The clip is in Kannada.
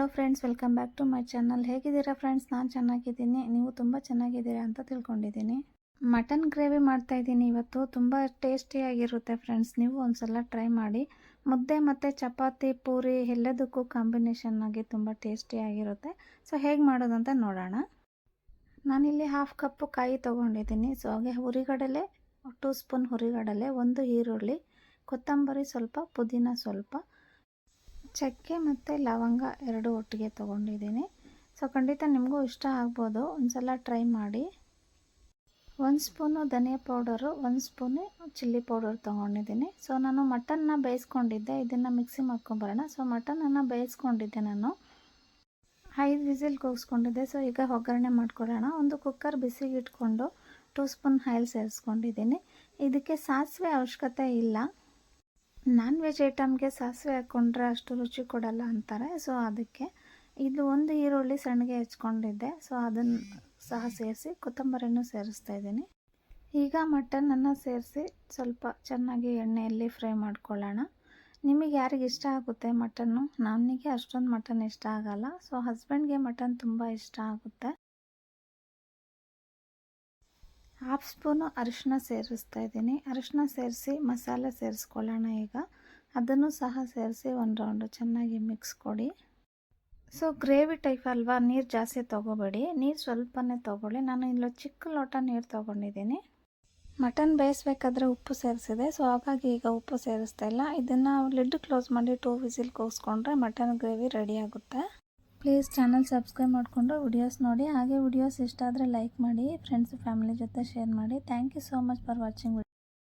Hello friends welcome back to my channel ಹೇಗಿದ್ದೀರಾ ಫ್ರೆಂಡ್ಸ್ ನಾನು ಚೆನ್ನಾಗಿದ್ದೀನಿ. ನೀವು ತುಂಬ ಚೆನ್ನಾಗಿದ್ದೀರಾ ಅಂತ ತಿಳ್ಕೊಂಡಿದ್ದೀನಿ. ಮಟನ್ ಗ್ರೇವಿ ಮಾಡ್ತಾ ಇದ್ದೀನಿ ಇವತ್ತು. ತುಂಬ ಟೇಸ್ಟಿಯಾಗಿರುತ್ತೆ ಫ್ರೆಂಡ್ಸ್ ನೀವು ಒಂದ್ಸಲ ಟ್ರೈ ಮಾಡಿ. ಮುದ್ದೆ ಮತ್ತು ಚಪಾತಿ, ಪೂರಿ, ಎಲ್ಲದಕ್ಕೂ ಕಾಂಬಿನೇಷನ್ ಆಗಿ ತುಂಬ ಟೇಸ್ಟಿಯಾಗಿರುತ್ತೆ ಸೊ ಹೇಗೆ ಮಾಡೋದಂತ ನೋಡೋಣ. ನಾನಿಲ್ಲಿ ಹಾಫ್ ಕಪ್ಪು ಕಾಯಿ ತೊಗೊಂಡಿದ್ದೀನಿ. ಸೊ ಹಾಗೆ ಹುರಿಗಡಲೆ ಟೂ ಸ್ಪೂನ್ ಹುರಿಗಡಲೆ, ಒಂದು ಈರುಳ್ಳಿ, ಕೊತ್ತಂಬರಿ ಸ್ವಲ್ಪ, ಪುದೀನ ಸ್ವಲ್ಪ ಚಕ್ಕೆ ಮತ್ತು ಲವಂಗ ಎರಡು ಒಟ್ಟಿಗೆ ತೊಗೊಂಡಿದ್ದೀನಿ. ಸೊ ಖಂಡಿತ ನಿಮಗೂ ಇಷ್ಟ ಆಗ್ಬೋದು. ಒಂದ್ಸಲ ಟ್ರೈ ಮಾಡಿ. ಒಂದು ಸ್ಪೂನು ಧನಿಯಾ ಪೌಡರು ಒಂದು ಸ್ಪೂನು ಚಿಲ್ಲಿ ಪೌಡರ್ ತೊಗೊಂಡಿದ್ದೀನಿ. ಸೊ ನಾನು ಮಟನ್ನ ಬೇಯಿಸ್ಕೊಂಡಿದ್ದೆ. ಇದನ್ನು ಮಿಕ್ಸಿ ಮಾಡ್ಕೊಂಬರೋಣ ಸೊ ಮಟನನ್ನು ಬೇಯಿಸ್ಕೊಂಡಿದ್ದೆ ನಾನು. ಐದು ವಿಸಿಲ್ ಕೂಗಿಸ್ಕೊಂಡಿದ್ದೆ. ಸೊ ಈಗ ಒಗ್ಗರಣೆ ಮಾಡ್ಕೊಳ್ಳೋಣ. ಒಂದು ಕುಕ್ಕರ್ ಬಿಸಿಗೆ ಇಟ್ಕೊಂಡು ಟೂ ಸ್ಪೂನ್ ಆಯಿಲ್ ಸೇರಿಸ್ಕೊಂಡಿದ್ದೀನಿ. ಇದಕ್ಕೆ ಸಾಸಿವೆ ಅವಶ್ಯಕತೆ ಇಲ್ಲ. ನಾನ್ ವೆಜ್ ಐಟಮ್ಗೆ ಸಾಸಿವೆ ಹಾಕ್ಕೊಂಡ್ರೆ ಅಷ್ಟು ರುಚಿ ಕೊಡಲ್ಲ ಅಂತಾರೆ. ಸೊ ಅದಕ್ಕೆ ಇದು ಒಂದು ಈರುಳ್ಳಿ ಸಣ್ಣಗೆ ಹೆಚ್ಕೊಂಡಿದ್ದೆ. ಸೊ ಅದನ್ನು ಸಹ ಸೇರಿಸಿ ಕೊತ್ತಂಬರಿನೂ ಸೇರಿಸ್ತಾ ಇದ್ದೀನಿ. ಈಗ ಮಟನನ್ನು ಸೇರಿಸಿ ಸ್ವಲ್ಪ ಚೆನ್ನಾಗಿ ಎಣ್ಣೆಯಲ್ಲಿ ಫ್ರೈ ಮಾಡ್ಕೊಳ್ಳೋಣ. ನಿಮಗೆ ಯಾರಿಗೆ ಇಷ್ಟ ಆಗುತ್ತೆ ಮಟನ್ನು? ನನಗೆ ಅಷ್ಟೊಂದು ಮಟನ್ ಇಷ್ಟ ಆಗಲ್ಲ. ಸೊ ಹಸ್ಬೆಂಡ್ಗೆ ಮಟನ್ ತುಂಬ ಇಷ್ಟ ಆಗುತ್ತೆ. ಹಾಫ್ ಸ್ಪೂನು ಅರಿಶಿನ ಸೇರಿಸ್ತಾ ಇದ್ದೀನಿ. ಅರಿಶಿನ ಸೇರಿಸಿ ಮಸಾಲೆ ಸೇರಿಸ್ಕೊಳ್ಳೋಣ ಈಗ. ಅದನ್ನು ಸಹ ಸೇರಿಸಿ ಒಂದು ರೌಂಡು ಚೆನ್ನಾಗಿ ಮಿಕ್ಸ್ ಕೊಡಿ. ಸೊ, ಗ್ರೇವಿ ಟೈಪ್ ಅಲ್ವಾ? ನೀರು ಜಾಸ್ತಿ ತೊಗೋಬೇಡಿ. ನೀರು ಸ್ವಲ್ಪನೇ ತೊಗೊಳ್ಳಿ. ನಾನು ಇಲ್ಲಿ ಚಿಕ್ಕ ಲೋಟ ನೀರು ತೊಗೊಂಡಿದ್ದೀನಿ. ಮಟನ್ ಬೇಯಿಸ್ಬೇಕಾದ್ರೆ ಉಪ್ಪು ಸೇರಿಸಿದೆ. ಸೊ, ಹಾಗಾಗಿ ಈಗ ಉಪ್ಪು ಸೇರಿಸ್ತಾ ಇಲ್ಲ. ಇದನ್ನು ಲಿಡ್ ಕ್ಲೋಸ್ ಮಾಡಿ ಟೂ ವಿಸಿಲ್ ಕೂಗಿಸ್ಕೊಂಡ್ರೆ ಮಟನ್ ಗ್ರೇವಿ ರೆಡಿ ಆಗುತ್ತೆ. ಪ್ಲೀಸ್ ಚಾನಲ್ ಸಬ್ಸ್ಕ್ರೈಬ್ ಮಾಡಿಕೊಂಡು ವಿಡಿಯೋಸ್ ನೋಡಿ. ಹಾಗೆ ವಿಡಿಯೋಸ್ ಇಷ್ಟ ಆದರೆ ಲೈಕ್ ಮಾಡಿ ಫ್ರೆಂಡ್ಸ್ ಫ್ಯಾಮಿಲಿ ಜೊತೆ ಶೇರ್ ಮಾಡಿ. Thank you so much for watching